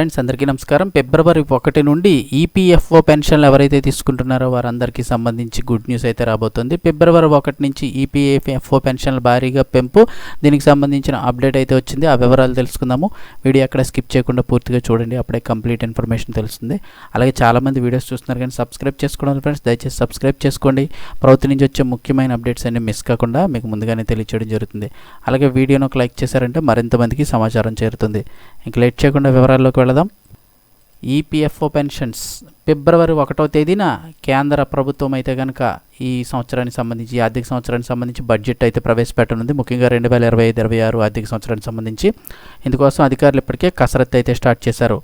Friends అందరికీ నమస్కారం. ఫిబ్రవరి ఒకటి నుండి ఈపీఎఫ్ఓ పెన్షన్లు ఎవరైతే తీసుకుంటున్నారో వారందరికీ సంబంధించి గుడ్ న్యూస్ అయితే రాబోతుంది. ఫిబ్రవరి ఒకటి నుంచి ఈపీఎఫ్ఓ పెన్షన్లు భారీగా పెంపు దీనికి సంబంధించిన అప్డేట్ అయితే వచ్చింది. ఆ వివరాలు తెలుసుకుందాము. వీడియో అక్కడ స్కిప్ చేయకుండా పూర్తిగా చూడండి. అప్పుడే కంప్లీట్ ఇన్ఫర్మేషన్ తెలుస్తుంది. అలాగే చాలామంది వీడియోస్ చూస్తున్నారు కానీ సబ్స్క్రైబ్ చేసుకోవడం ఫ్రెండ్స్ దయచేసి సబ్స్క్రైబ్ చేసుకోండి. ప్రభుత్వం నుంచి వచ్చే ముఖ్యమైన అప్డేట్స్ అన్ని మిస్ కాకుండా మీకు ముందుగానే తెలియచేయడం జరుగుతుంది. అలాగే వీడియోను ఒక లైక్ చేశారంటే మరింత మందికి సమాచారం చేరుతుంది. ఇంక లేట్ చేయకుండా వివరాల్లోకి వెళదాం ఈపీఎఫ్ఓ పెన్షన్స్ ఫిబ్రవరి ఒకటో తేదీన కేంద్ర ప్రభుత్వం అయితే కనుక ఈ సంవత్సరానికి సంబంధించి ఆర్థిక సంవత్సరానికి సంబంధించి బడ్జెట్ అయితే ప్రవేశపెట్టనుంది. ముఖ్యంగా రెండు వేల ఇరవై ఐదు ఇరవై ఆరు ఆర్థిక సంవత్సరానికి సంబంధించి. ఇందుకోసం అధికారులు ఇప్పటికే కసరత్తు అయితే స్టార్ట్ చేశారు.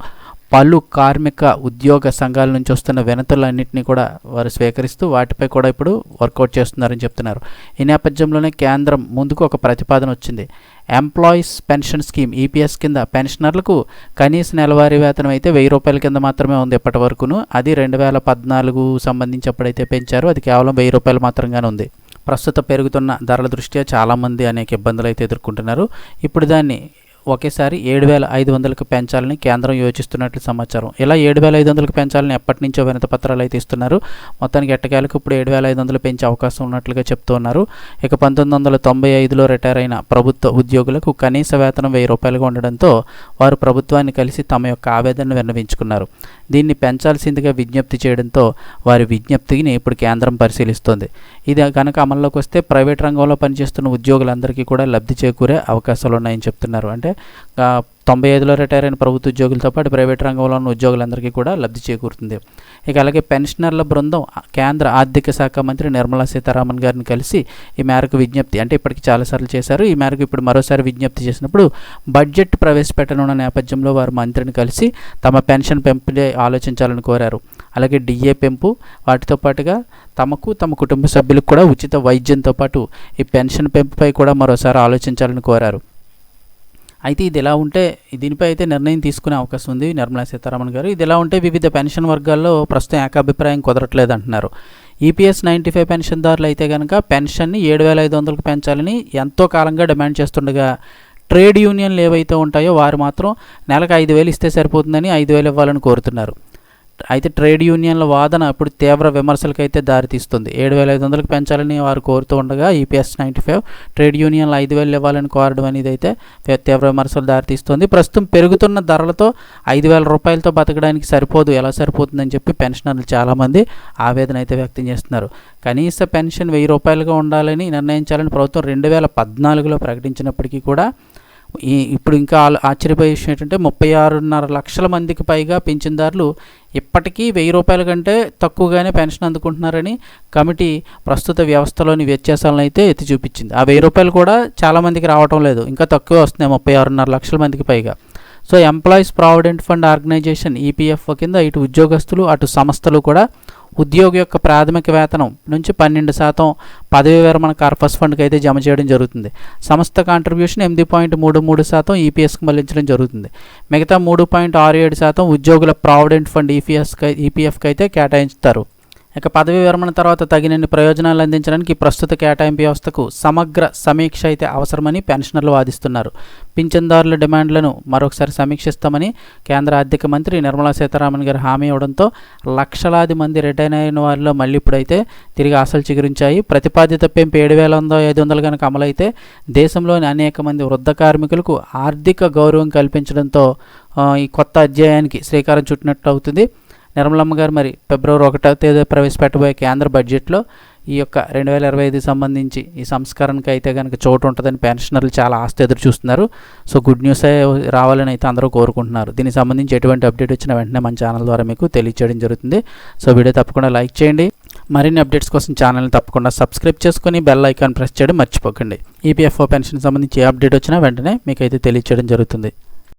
పలు కార్మిక ఉద్యోగ సంఘాల నుంచి వస్తున్న వినతులన్నింటినీ కూడా వారు స్వీకరిస్తూ వాటిపై కూడా ఇప్పుడు వర్కౌట్ చేస్తున్నారని చెప్తున్నారు. ఈ నేపథ్యంలోనే కేంద్రం ముందుకు ఒక ప్రతిపాదన వచ్చింది. ఎంప్లాయీస్ పెన్షన్ స్కీమ్ ఈపీఎస్ కింద పెన్షనర్లకు కనీస నెలవారీ వేతనం అయితే వెయ్యి రూపాయల కింద మాత్రమే ఉంది ఇప్పటి వరకును. అది రెండు వేల పద్నాలుగు సంబంధించి అప్పుడైతే పెంచారు. అది కేవలం వెయ్యి రూపాయలు మాత్రంగానే ఉంది. ప్రస్తుత పెరుగుతున్న ధరల దృష్ట్యా చాలామంది అనేక ఇబ్బందులు అయితే ఎదుర్కొంటున్నారు. ఇప్పుడు దాన్ని ఒకేసారి ఏడు వేల ఐదు వందలకు పెంచాలని కేంద్రం యోచిస్తున్నట్లు సమాచారం. ఇలా ఏడు వేల ఐదు వందలకు పెంచాలని ఎప్పటి నుంచో వినత పత్రాలు అయితే ఇస్తున్నారు. మొత్తానికి ఎట్టకేలకు ఇప్పుడు ఏడు వేల ఐదు వందలు పెంచే అవకాశం ఉన్నట్లుగా చెప్తున్నారు. ఇక పంతొమ్మిది వందల తొంభై ఐదులో రిటైర్ అయిన ప్రభుత్వ ఉద్యోగులకు కనీస వేతనం వెయ్యి రూపాయలుగా ఉండడంతో వారు ప్రభుత్వాన్ని కలిసి తమ యొక్క ఆవేదనను విన్నవించుకున్నారు. దీన్ని పెంచాల్సిందిగా విజ్ఞప్తి చేయడంతో వారి విజ్ఞప్తిని ఇప్పుడు కేంద్రం పరిశీలిస్తోంది. ఇది కనుక అమల్లోకి వస్తే ప్రైవేట్ రంగంలో పనిచేస్తున్న ఉద్యోగులందరికీ కూడా లబ్ధి చేకూరే అవకాశాలు ఉన్నాయని చెప్తున్నారు. అంటే తొంభై ఐదులో రిటైర్ అయిన ప్రభుత్వ ఉద్యోగులతో పాటు ప్రైవేట్ రంగంలో ఉన్న ఉద్యోగులందరికీ కూడా లబ్ధి చేకూరుతుంది. ఇక అలాగే పెన్షనర్ల బృందం కేంద్ర ఆర్థిక శాఖ మంత్రి నిర్మలా సీతారామన్ గారిని కలిసి ఈ మేరకు విజ్ఞప్తి అంటే ఇప్పటికి చాలాసార్లు చేశారు. ఈ మేరకు ఇప్పుడు మరోసారి విజ్ఞప్తి చేసినప్పుడు బడ్జెట్ ప్రవేశపెట్టనున్న నేపథ్యంలో వారు మంత్రిని కలిసి తమ పెన్షన్ పెంపులే ఆలోచించాలని కోరారు. అలాగే డిఏ పెంపు వాటితో పాటుగా తమకు తమ కుటుంబ సభ్యులకు కూడా ఉచిత వైద్యంతో పాటు ఈ పెన్షన్ పెంపుపై కూడా మరోసారి ఆలోచించాలని కోరారు. అయితే ఇది ఎలా ఉంటే దీనిపై అయితే నిర్ణయం తీసుకునే అవకాశం ఉంది నిర్మలా సీతారామన్ గారు. ఇది ఎలా ఉంటే వివిధ పెన్షన్ వర్గాల్లో ప్రస్తుతం ఏకాభిప్రాయం కుదరట్లేదు అంటున్నారు ఈపీఎస్ నైంటీ ఫైవ్ పెన్షన్దారులు అయితే కనుక పెన్షన్ని ఏడు వేల ఐదు వందలకు పెంచాలని ఎంతో కాలంగా డిమాండ్ చేస్తుండగా ట్రేడ్ యూనియన్లు ఏవైతే ఉంటాయో వారు మాత్రం నెలకు ఐదు వేలు ఇస్తే సరిపోతుందని ఐదు వేలు ఇవ్వాలని కోరుతున్నారు. అయితే ట్రేడ్ యూనియన్ల వాదన ఇప్పుడు తీవ్ర విమర్శలకైతే దారితీస్తుంది. ఏడు వేల ఐదు వందలకు పెంచాలని వారు కోరుతూ ఉండగా ఈపీఎస్ నైంటీ ఫైవ్ ట్రేడ్ యూనియన్లు ఐదు వేలు ఇవ్వాలని కోరడం అనేది అయితే తీవ్ర విమర్శలు దారితీస్తుంది. ప్రస్తుతం పెరుగుతున్న ధరలతో ఐదు వేల రూపాయలతో బతకడానికి సరిపోదు. ఎలా సరిపోతుందని చెప్పి పెన్షనర్లు చాలామంది ఆవేదన అయితే వ్యక్తం చేస్తున్నారు. కనీస పెన్షన్ వెయ్యి రూపాయలుగా ఉండాలని నిర్ణయించాలని ప్రభుత్వం రెండు వేల పద్నాలుగులో ప్రకటించినప్పటికీ కూడా ఇప్పుడు ఇంకా ఆశ్చర్యపోయే విషయం ఏంటంటే ముప్పై ఆరున్నర లక్షల మందికి పైగా పింఛన్దారులు ఇప్పటికీ వెయ్యి రూపాయల కంటే తక్కువగానే పెన్షన్ అందుకుంటున్నారని కమిటీ ప్రస్తుత వ్యవస్థలోని వ్యత్యాసాలను అయితే ఎత్తి చూపించింది. ఆ వెయ్యి రూపాయలు కూడా చాలామందికి రావటం లేదు. ఇంకా తక్కువ వస్తున్నాయి ముప్పై ఆరున్నర లక్షల మందికి పైగా. So employees provident fund organisation EPFO కింద ఇటు ఉద్యోగస్తులు అటు సంస్థలు కూడా ఉద్యోగి యొక్క ప్రాథమిక వేతనం నుంచి పన్నెండు శాతం పదవి విరమణ కార్పస్ ఫండ్కి అయితే జమ చేయడం జరుగుతుంది. సంస్థ కాంట్రిబ్యూషన్ ఎనిమిది పాయింట్ మూడు మూడు శాతం ఈపీఎస్కి మళ్ళించడం జరుగుతుంది. మిగతా మూడు పాయింట్ ఆరు ఏడు శాతం ఉద్యోగుల ప్రావిడెంట్ ఫండ్ ఈపీఎస్కి ఈపీఎఫ్కి అయితే కేటాయించుతారు. ఇక పదవి విరమణ తర్వాత తగినన్ని ప్రయోజనాలు అందించడానికి ప్రస్తుత కేటాయింపు వ్యవస్థకు సమగ్ర సమీక్ష అయితే అవసరమని పెన్షనర్లు వాదిస్తున్నారు. పింఛన్దారుల డిమాండ్లను మరొకసారి సమీక్షిస్తామని కేంద్ర ఆర్థిక మంత్రి నిర్మలా సీతారామన్ గారు హామీ ఇవ్వడంతో లక్షలాది మంది రిటైర్ అయిన వారిలో మళ్ళీ ఇప్పుడైతే తిరిగి ఆశలు చిగురించాయి. ప్రతిపాదిత పెంపు ఏడు వేల వంద ఐదు వందలు కనుక అమలైతే దేశంలోని అనేక మంది వృద్ధ కార్మికులకు ఆర్థిక గౌరవం కల్పించడంతో ఈ కొత్త అధ్యాయానికి శ్రీకారం చుట్టినట్లు అవుతుంది. నిర్మలమ్మ గారు మరి ఫిబ్రవరి ఒకటవ తేదీ ప్రవేశపెట్టబోయే కేంద్ర బడ్జెట్లో ఈ యొక్క రెండు వేల ఇరవై ఐదు సంబంధించి ఈ సంస్కరణకి అయితే కనుక చోటు ఉంటుందని పెన్షనర్లు చాలా ఆస్తి ఎదురు చూస్తున్నారు. సో గుడ్ న్యూస్ రావాలని అయితే అందరూ కోరుకుంటున్నారు. దీనికి సంబంధించి ఎటువంటి అప్డేట్ వచ్చిన వెంటనే మన ఛానల్ ద్వారా మీకు తెలియచేయడం జరుగుతుంది. సో వీడియో తప్పకుండా లైక్ చేయండి. మరిన్ని అప్డేట్స్ కోసం ఛానల్ని తప్పకుండా సబ్స్క్రైబ్ చేసుకొని బెల్ ఐకాన్ ప్రెస్ చేయడం మర్చిపోకండి. ఈపీఎఫ్ఓ పెన్షన్ సంబంధించి ఏ అప్డేట్ వచ్చినా వెంటనే మీకు అయితే తెలియచేయడం జరుగుతుంది.